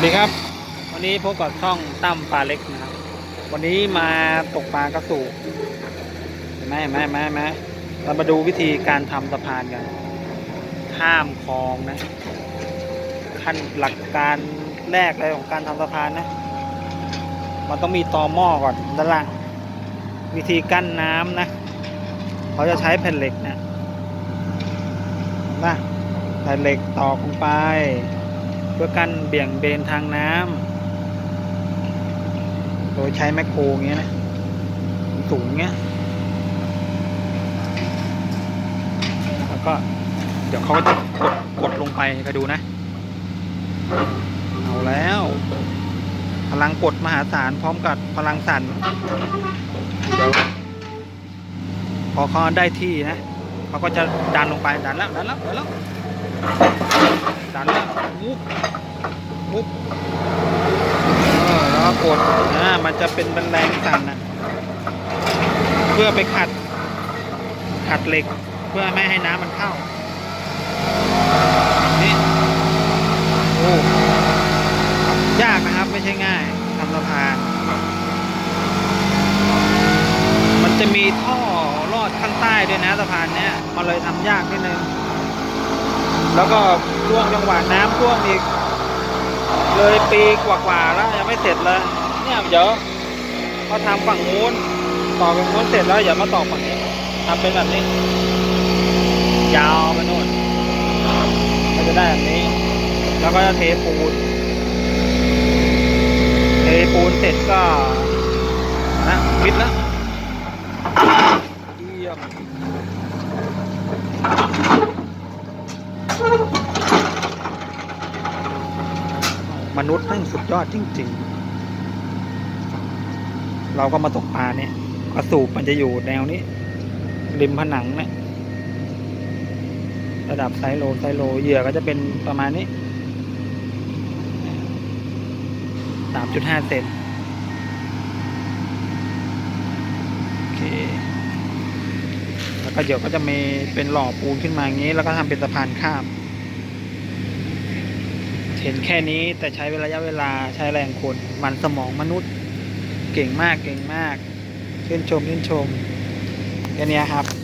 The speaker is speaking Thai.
วัสดีครับ วันนี้พบกับช่องตั้มปลาเล็กนะครับ วันนี้มาตกปลากระสูเห็นไหมเห็นไหมเห็นไหมเห็นไหมเรามาดูวิธีการทำสะพานกัน ข้ามคลองนะ ขั้นหลักการแรกเลยของการทำสะพานนะ มันต้องมีตอหม้อก่อนด้านล่าง วิธีกั้นน้ำนะ เขาจะใช้แผ่นเหล็กนะนะแผ่นเหล็กตอกลงไป พื่อกั้นเบี่ยงเบนทางน้ำโดยใช้แมคโครเงี้ยนะสูงเงี้ยแล้วก็เดี๋ยวเขาก็จะกดกดลงไปก็ดูนะ เอาแล้ว พลังกดมหาศาลพร้อมกับพลังสั่นเดี๋ยวพอเขาได้ที่นะเขาก็จะดันลงไปดันแล้วดันแล้วดันแล้ว ดันแล้วมุบมุบแล้วก็กดอ่ามันจะเป็นบันแรงสั่นนะเพื่อไปขัด ขัดเหล็ก เพื่อไม่ให้น้ำมันเข้า นี่ โอ้ยากนะครับไม่ใช่ง่ายทำสะพานมันจะมีท่อลอดข้างใต้ด้วยนะสะพานเนี้ยมันเลยทำยากนิดนึง แล้วก็ช่วงจังหวะน้ำท่วมอีก เลยปีกว่าๆแล้วยังไม่เสร็จเลย เนี่ยเดี๋ยวพอทำฝั่งนู้นต่อฝั่งนู้นเสร็จแล้วอย่ามาต่อฝั่งนี้ทำเป็นแบบนี้ ยาวไปนู่นก็จะได้แบบนี้ แล้วก็จะเทปูนเทปูนเสร็จก็นะปิดแล้วเยี่ยม มนุษย์แม่งสุดยอดจริง ๆ เราก็มาตกปลาเนี่ยกระสูบมันจะอยู่แนวนี้ ริมผนังเนี่ยระดับไซโลไซโลเหยื่อก็จะเป็นประมาณนี้สามจุดห้าเซนโอเค แล้วก็เดี๋ยวก็จะมีเป็นหล่อปูนขึ้นมาอย่างนี้ แล้วก็ทำเป็นสะพานข้าม เห็นแค่นี้แต่ใช้ระยะเวลาใช้แรงคนมันสมองมนุษย์ เก่งมากเก่งมากชื่นชมชื่นชมแค่นี้ครับ